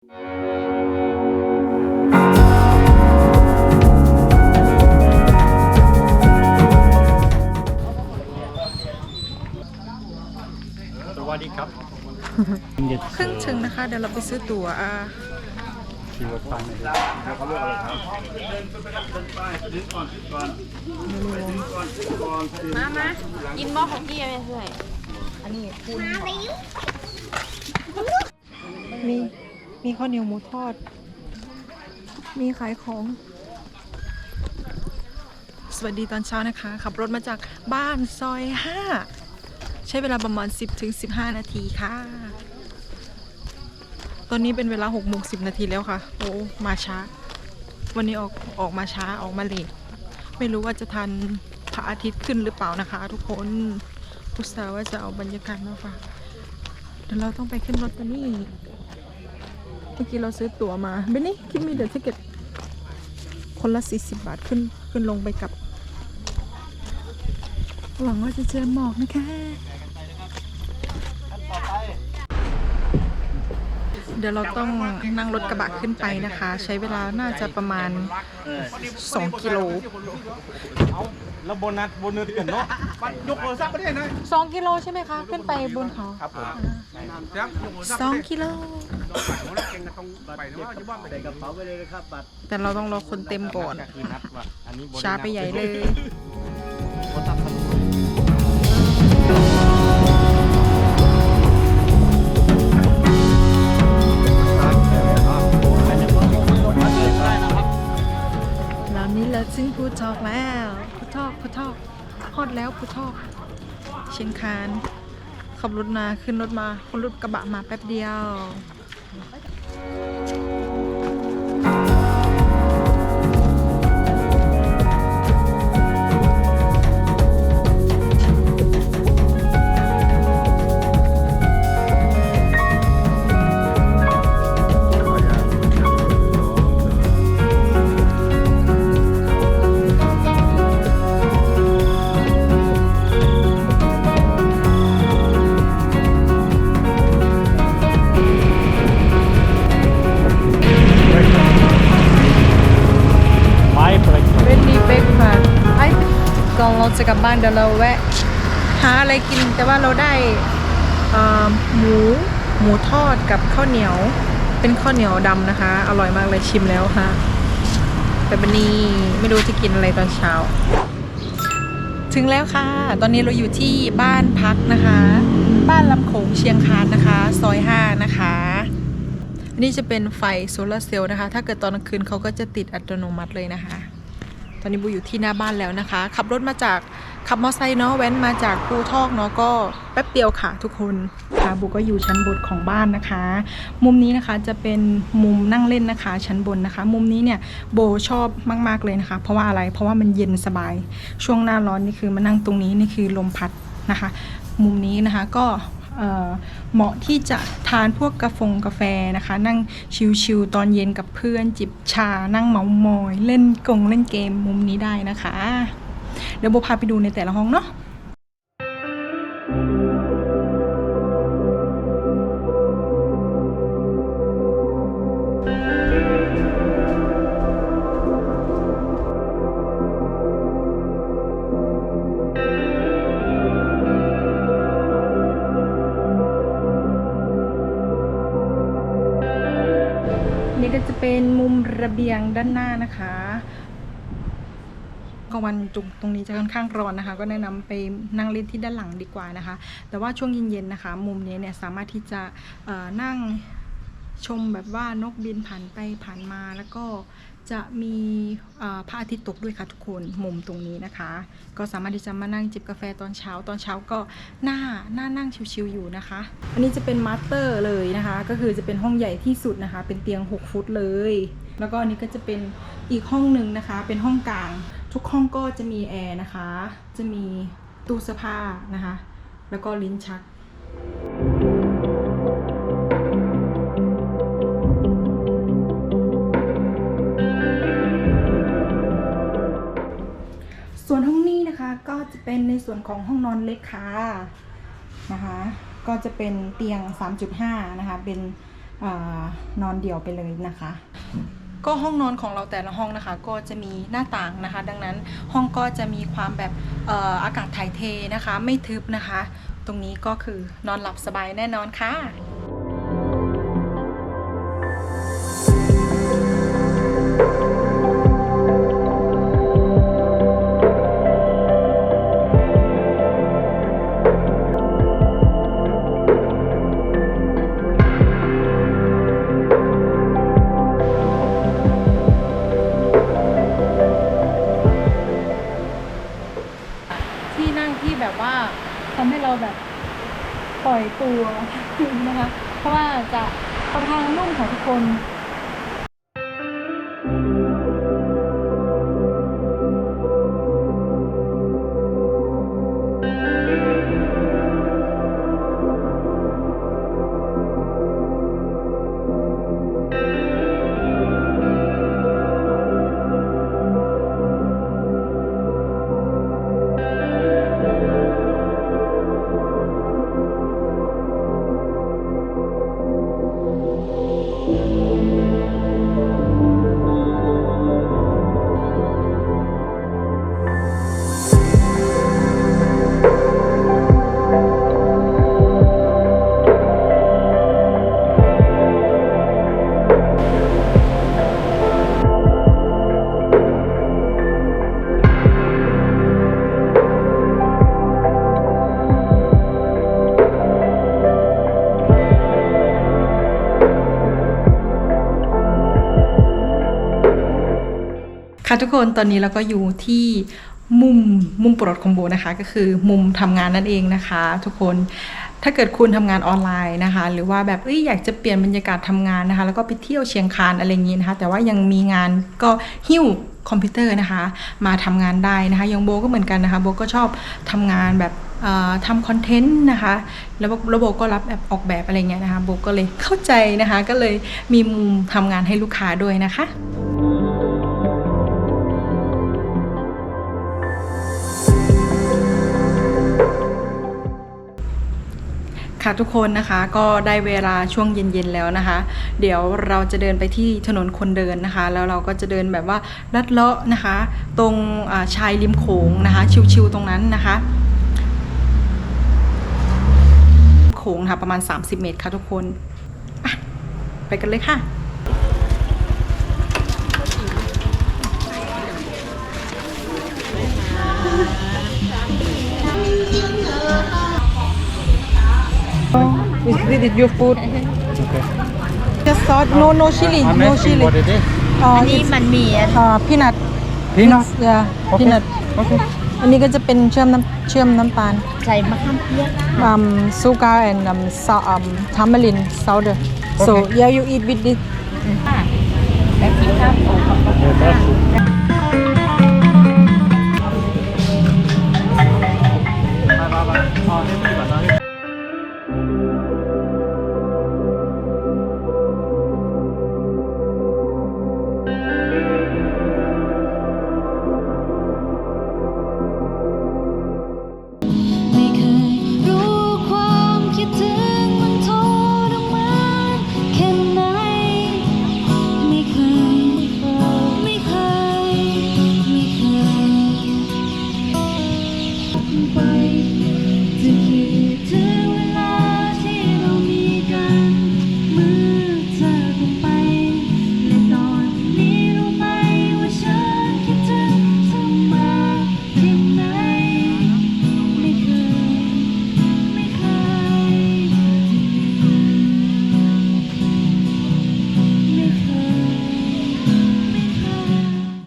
สวัสดีครับครึ่งถึงนะคะ เดี๋ยวเราไปซื้อตั๋วอ่าขี่รถฟันเลยมามากินบ่ของกี้ไม่ใช่อันนี้คุณมี มีข้าวเหนียวหมูทอด มีขายของ สวัสดีตอนเช้านะคะ ขับรถมาจากบ้านซอย 5 ใช้เวลาประมาณ 10ถึง15 นาทีค่ะ ตอนนี้เป็นเวลา6โมง10 นาทีแล้วค่ะ โอ้ มาช้า วันนี้ออกออกมาช้าออกมาเลทไม่รู้ว่าจะทันพระอาทิตย์ขึ้นหรือเปล่านะคะ ทุกคนอุตส่าห์ว่าจะเอาบรรยากาศมาฝากเดี๋ยวเราต้องไปขึ้นรถกันนี่ มื่อกี้เราซื้อตั๋วมาเบนนี่คิดมีเด e ทิเก็ตคนละ40 บาทขึ้นขึ้นลงไปกลับ หวังว่าจะเจอหมอกนะคะ เดี๋ยวเราต้องนั่งรถกระบะขึ้นไปนะคะ ใช้เวลาน่าจะประมาณ 2 กิโลแล้วโบนัสโบนัสกันเนาะยกโทรศัพท์ไปได้นะ2กิโลใช่ไหมคะ ขึ้นไปบนเขาครับผม สองกิโลหัวเระเปนะว่าไปเลยนะครับบัตรแต่เราต้องรอคนเต็มก่อน ช้าไปใหญ่เลยแล้วนี้เราถึงภูทอกแล้วภูทอกภูทอกฮอดแล้วภูทอกเชียงคาน ขับรถมาขึ้นรถมาคนรถกระบะมาแป๊บเดียว อนเราจะกลับบ้านเดี๋ยวเราแวะ หาอะไรกินแต่ว่าเราได้หมูหมูทอดกับข้าวเหนียว เป็นข้าวเหนียวดำนะคะ อร่อยมากเลยชิมแล้วค่ะ แต่บันนี้ไม่รู้จะกินอะไรตอนเช้า ถึงแล้วค่ะ ตอนนี้เราอยู่ที่บ้านพักนะคะ บ้านลำโขงเชียงคานนะคะ ซอย5นะคะอันนี้จะเป็นไฟโซลาเซลล์นะคะ ถ้าเกิดตอนกลางคืนเขาก็จะติดอัตโนมัติเลยนะคะ ตอนนี้บูอยู่ที่หน้าบ้านแล้วนะคะ ขับรถมาจากขับมอเตอร์ไซค์เนาะแว้นมาจากปูทอกเนาะก็แป๊บเดียวค่ะทุกคนค่ะบูก็อยู่ชั้นบนของบ้านนะคะ มุมนี้นะคะจะเป็นมุมนั่งเล่นนะคะ ชั้นบนนะคะ มุมนี้เนี่ยโบชอบมากๆเลยนะคะ เพราะว่าอะไรเพราะว่ามันเย็นสบาย ช่วงหน้าร้อนนี่คือมานั่งตรงนี้นี่คือลมพัดนะคะ มุมนี้นะคะก็ เหมาะที่จะทานพวกกาแฟกาแฟนะคะ นั่งชิลๆตอนเย็นกับเพื่อนจิบชา นั่งเมามอย เล่นกงเล่นเกมมุมนี้ได้นะคะ เดี๋ยวโบพาไปดูในแต่ละห้องเนาะ บียงด้านหน้านะคะกลางวันจุกตรงนี้จะค่อนข้างร้อนนะคะ ก็แนะนำไปนั่งเล่นที่ด้านหลังดีกว่านะคะ แต่ว่าช่วงเย็นๆนะคะ มุมนี้เนี่ยสามารถที่จะนั่งชมแบบว่านกบินผ่านไปผ่านมาแล้วก็ จะมีพระอาทิตย์ตกด้วยค่ะทุกคนมุมตรงนี้นะคะ ก็สามารถที่จะมานั่งจิบกาแฟตอนเช้าตอนเช้าก็หน้าหน้านั่งชิวๆอยู่นะคะ อันนี้จะเป็นมาสเตอร์เลยนะคะ ก็คือจะเป็นห้องใหญ่ที่สุดนะคะ เป็นเตียง 6 ฟุตเลย แล้วก็อันนี้ก็จะเป็นอีกห้องหนึ่งนะคะ เป็นห้องกลาง ทุกห้องก็จะมีแอร์นะคะ จะมีตู้เสื้อผ้านะคะ แล้วก็ลิ้นชัก จะเป็นในส่วนของห้องนอนเล็กค่ะนะคะ ก็จะเป็นเตียง 3.5 นะคะ เป็นอนอนเดี่ยวไปเลยนะคะ ก็ห้องนอนของเราแต่ละห้องนะคะ ก็จะมีหน้าต่างนะคะ ดังนั้นห้องก็จะมีความแบบอ่ออากาศถ่ายเทนะคะ ไม่ทึบนะคะ ตรงนี้ก็คือนอนหลับสบายแน่นอนค่ะ เราแบบปล่อยตัวนะคะ เพราะว่าจะค่อนข้างนุ่มของทุกคน ค่ะทุกคนตอนนี้เราก็อยู่ที่มุมมุมโปรดของโบนะคะก็คือมุมทำงานนั่นเองนะคะ ทุกคนถ้าเกิดคุณทำงานออนไลน์นะคะ หรือว่าแบบเอ้ยอยากจะเปลี่ยนบรรยากาศทำงานนะคะ แล้วก็ไปเที่ยวเชียงคานอะไรอย่างนี้นะคะ แต่ว่ายังมีงานก็หิ้วคอมพิวเตอร์นะคะ มาทำงานได้นะคะยังโบก็เหมือนกันนะคะโบก็ชอบทำงานแบบทำคอนเทนต์นะคะ แล้วแล้วโบก็รับแบบออกแบบอะไรเงี้ยนะคะโบก็เลยเข้าใจนะคะ ก็เลยมีมุมทำงานให้ลูกค้าด้วยนะคะ ค่ะทุกคนนะคะก็ได้เวลาช่วงเย็นๆแล้วนะคะ เดี๋ยวเราจะเดินไปที่ถนนคนเดินนะคะ แล้วเราก็จะเดินแบบว่าลัดเลาะนะคะ ตรงชายริมโขงนะคะ ชิวๆตรงนั้นนะคะโขงค่ะประมาณ 30 เมตรค่ะทุกคนไปกันเลยค่ะ Is this your food? Just salt, no no chili, I'm no asking chili. what it is. อ๋ออันนี้มันมีอันอ่า peanut Peanut? yeah Okay. peanut Okay. อันนี้ก็จะเป็นเชื่อมน้ำเชื่อมน้ำตาล ใส่มะขามเปียก um sugar and um, sa um tamarind powder so Okay. yeah you eat with this ค่ะแบบกินข้าวโอ้ขอบคุณ Yeah, that's good. มามามาอ๋อนี่ดีกว่าน้อย